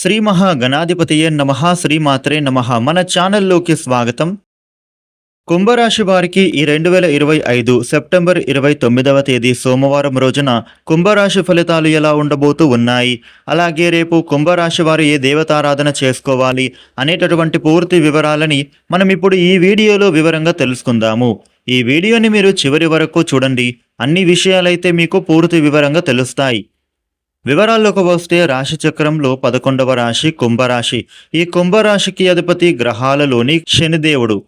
శ్రీ మహాగణాధిపతియే నమ శ్రీమాత్రే నమ. మన ఛానల్లోకి స్వాగతం. కుంభరాశి వారికి ఈ రెండు వేల ఇరవై ఐదు సెప్టెంబర్ ఇరవై తొమ్మిదవ తేదీ సోమవారం రోజున కుంభరాశి ఫలితాలు ఎలా ఉండబోతూ ఉన్నాయి? అలాగే రేపు కుంభరాశి వారు ఏ దేవతారాధన చేసుకోవాలి అనేటటువంటి పూర్తి వివరాలని మనం ఇప్పుడు ఈ వీడియోలో వివరంగా తెలుసుకుందాము. ఈ వీడియోని మీరు చివరి వరకు చూడండి. అన్ని విషయాలైతే మీకు పూర్తి వివరంగా తెలుస్తాయి. వివరాల్లోకి వస్తే రాశి చక్రంలో పదకొండవ రాశి కుంభరాశి. ఈ కుంభరాశికి అధిపతి గ్రహాలలోని శనిదేవుడు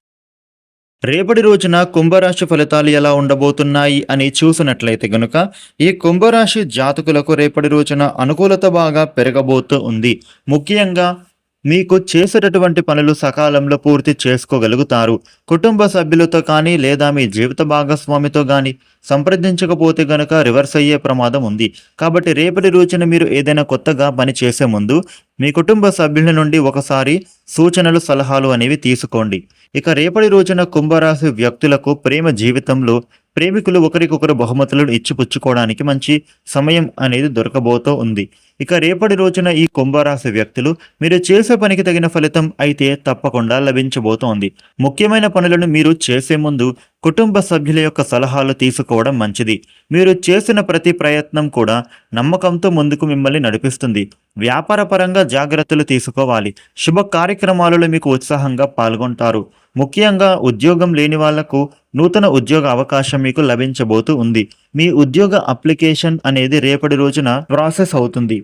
రేపటి రోజున కుంభరాశి ఫలితాలు ఎలా ఉండబోతున్నాయి అని చూసినట్లయితే గనుక ఈ కుంభరాశి జాతకులకు రేపటి రోజున అనుకూలత బాగా పెరగబోతూ ఉంది. ముఖ్యంగా మీకు చేసేటటువంటి పనులు సకాలంలో పూర్తి చేసుకోగలుగుతారు. కుటుంబ సభ్యులతో కానీ లేదా మీ జీవిత భాగస్వామితో కానీ సంప్రదించకపోతే గనుక రివర్స్ అయ్యే ప్రమాదం ఉంది. కాబట్టి రేపటి రోజున మీరు ఏదైనా కొత్తగా పని చేసే ముందు మీ కుటుంబ సభ్యుల నుండి ఒకసారి సూచనలు సలహాలు అనేవి తీసుకోండి. ఇక రేపటి రోజున కుంభరాశి వ్యక్తులకు ప్రేమ జీవితంలో ప్రేమికులు ఒకరికొకరు బహుమతులను ఇచ్చిపుచ్చుకోవడానికి మంచి సమయం అనేది దొరకబోతూ ఉంది. ఇక రేపటి రోజున ఈ కుంభరాశి వ్యక్తులు మీరు చేసే పనికి తగిన ఫలితం అయితే తప్పకుండా లభించబోతోంది. ముఖ్యమైన పనులను మీరు చేసే ముందు కుటుంబ సభ్యుల యొక్క సలహాలు తీసుకోవడం మంచిది. మీరు చేసిన ప్రతి ప్రయత్నం కూడా నమ్మకంతో ముందుకు మిమ్మల్ని నడిపిస్తుంది. వ్యాపారపరంగా జాగ్రత్తలు తీసుకోవాలి. శుభ కార్యక్రమాలలో మీకు ఉత్సాహంగా పాల్గొంటారు. ముఖ్యంగా ఉద్యోగం లేని వాళ్ళకు నూతన ఉద్యోగ అవకాశం మీకు లభించబోతూ ఉంది. మీ ఉద్యోగ అప్లికేషన్ అనేది రేపటి రోజున ప్రాసెస్ అవుతుంది.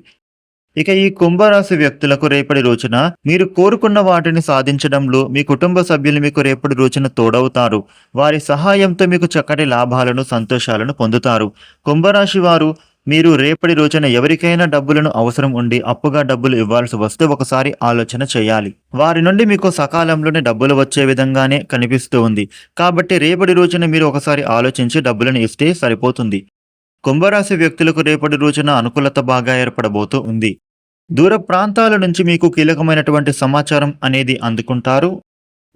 ఇక ఈ కుంభరాశి వ్యక్తులకు రేపటి రోజున మీరు కోరుకున్న వాటిని సాధించడంలో మీ కుటుంబ సభ్యులు మీకు రేపటి రోజున తోడవుతారు. వారి సహాయంతో మీకు చక్కటి లాభాలను సంతోషాలను పొందుతారు. కుంభరాశి వారు మీరు రేపటి రోజున ఎవరికైనా డబ్బులను అవసరం ఉండి అప్పుగా డబ్బులు ఇవ్వాల్సి వస్తే ఒకసారి ఆలోచన చేయాలి. వారి నుండి మీకు సకాలంలోనే డబ్బులు వచ్చే విధంగానే కనిపిస్తూ ఉంది. కాబట్టి రేపటి రోజున మీరు ఒకసారి ఆలోచించి డబ్బులను ఇస్తే సరిపోతుంది. కుంభరాశి వ్యక్తులకు రేపటి రోజున అనుకూలత బాగా ఏర్పడబోతూ ఉంది. దూర ప్రాంతాల నుంచి మీకు కీలకమైనటువంటి సమాచారం అనేది అందుకుంటారు.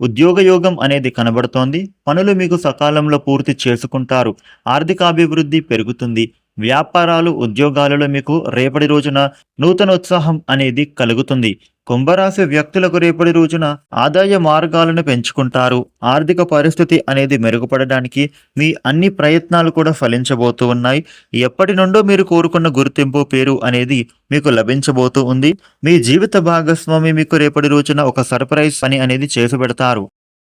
ఉద్యోగ యోగం అనేది కనబడుతోంది. పనులు మీకు సకాలంలో పూర్తి చేసుకుంటారు. ఆర్థికాభివృద్ధి పెరుగుతుంది. వ్యాపారాలు ఉద్యోగాలలో మీకు రేపటి రోజున నూతన ఉత్సాహం అనేది కలుగుతుంది. కుంభరాశి వ్యక్తులకు రేపటి రోజున ఆదాయ మార్గాలను పెంచుకుంటారు. ఆర్థిక పరిస్థితి అనేది మెరుగుపడడానికి మీ అన్ని ప్రయత్నాలు కూడా ఫలించబోతూ ఉన్నాయి. ఎప్పటి నుండో మీరు కోరుకున్న గుర్తింపు పేరు అనేది మీకు లభించబోతూ ఉంది. మీ జీవిత భాగస్వామి మీకు రేపటి రోజున ఒక సర్ప్రైజ్ పని అనేది చేసి పెడతారు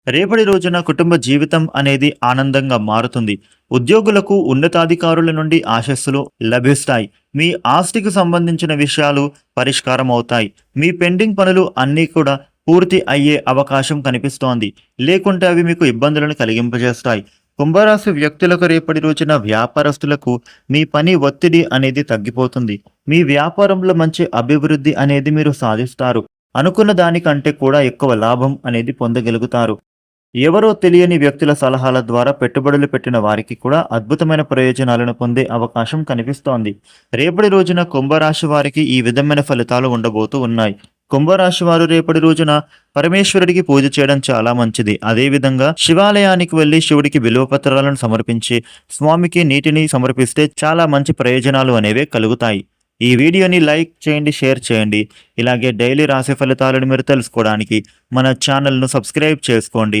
రేపటి రోజున కుటుంబ జీవితం అనేది ఆనందంగా మారుతుంది. ఉద్యోగులకు ఉన్నతాధికారుల నుండి ఆశస్సులు లభిస్తాయి. మీ ఆస్తికి సంబంధించిన విషయాలు పరిష్కారం అవుతాయి మీ పెండింగ్ పనులు అన్నీ కూడా పూర్తి అయ్యే అవకాశం కనిపిస్తోంది. లేకుంటే అవి మీకు ఇబ్బందులను కలిగింపజేస్తాయి. కుంభరాశి వ్యక్తులకు రేపటి రోజున వ్యాపారస్తులకు మీ పని ఒత్తిడి అనేది తగ్గిపోతుంది. మీ వ్యాపారంలో మంచి అభివృద్ధి అనేది మీరు సాధిస్తారు. అనుకున్న దానికంటే కూడా ఎక్కువ లాభం అనేది పొందగలుగుతారు. ఎవరో తెలియని వ్యక్తుల సలహాల ద్వారా పెట్టుబడులు పెట్టిన వారికి కూడా అద్భుతమైన ప్రయోజనాలను పొందే అవకాశం కనిపిస్తోంది. రేపటి రోజున కుంభరాశి వారికి ఈ విధమైన ఫలితాలు ఉండబోతూ ఉన్నాయి. కుంభరాశి వారు రేపటి రోజున పరమేశ్వరుడికి పూజ చేయడం చాలా మంచిది. అదేవిధంగా శివాలయానికి వెళ్ళి శివుడికి విలువపత్రాలను సమర్పించి స్వామికి నీటిని సమర్పిస్తే చాలా మంచి ప్రయోజనాలు అనేవి కలుగుతాయి. ఈ వీడియోని లైక్ చేయండి షేర్ చేయండి. ఇలాగే డైలీ రాశి ఫలితాలను మీరు తెలుసుకోవడానికి మన ఛానల్ను సబ్స్క్రైబ్ చేసుకోండి.